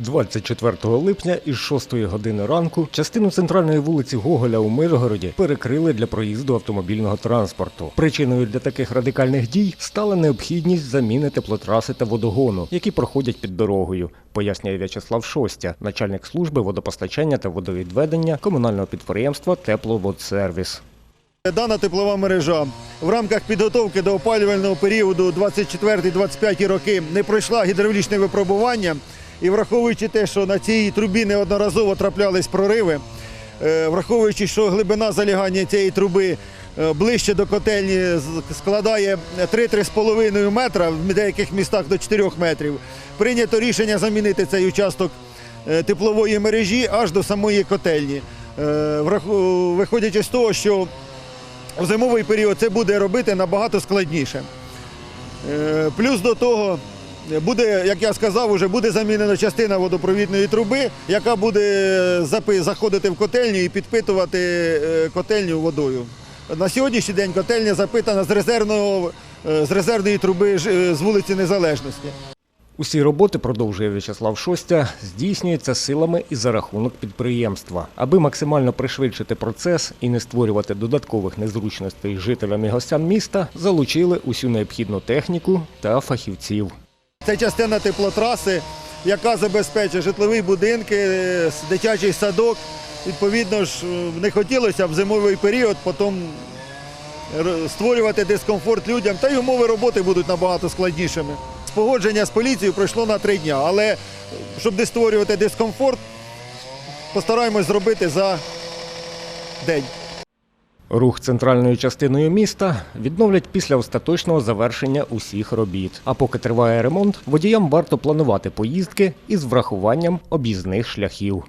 24 липня із 6 години ранку частину центральної вулиці Гоголя у Миргороді перекрили для проїзду автомобільного транспорту. Причиною для таких радикальних дій стала необхідність заміни теплотраси та водогону, які проходять під дорогою, пояснює В'ячеслав Шостя, начальник служби водопостачання та водовідведення комунального підприємства Тепловодсервіс. Дана теплова мережа в рамках підготовки до опалювального періоду 24-25 роки не пройшла гідравлічне випробування. І враховуючи те, що на цій трубі неодноразово траплялись прориви, е, враховуючи, що глибина залягання цієї труби е, ближче до котельні складає 3-3,5 метра, в деяких містах до 4 метрів, прийнято рішення замінити цей участок е, теплової мережі аж до самої котельні. Виходячи з того, що в зимовий період це буде робити набагато складніше. Плюс до того буде, як я сказав, уже буде замінена частина водопровідної труби, яка буде заходити в котельню і підпитувати е, котельню водою. На сьогоднішній день котельня запитана з, резервного, е, з резервної труби е, з вулиці Незалежності. Усі роботи, продовжує В'ячеслав Шостя, здійснюються силами і за рахунок підприємства. Аби максимально пришвидшити процес і не створювати додаткових незручностей жителям і гостям міста, залучили усю необхідну техніку та фахівців. Це частина теплотраси, яка забезпечує житлові будинки, е, дитячий садок. Відповідно ж, е, не хотілося в зимовий період потім створювати дискомфорт людям, та й умови роботи будуть набагато складнішими. Спогодження з поліцією пройшло на три дні, але е, щоб не створювати дискомфорт, постараємось зробити за день. Рух центральною частиною міста відновлять після остаточного завершення усіх робіт. А поки триває ремонт, водіям варто планувати поїздки із врахуванням об'їзних шляхів.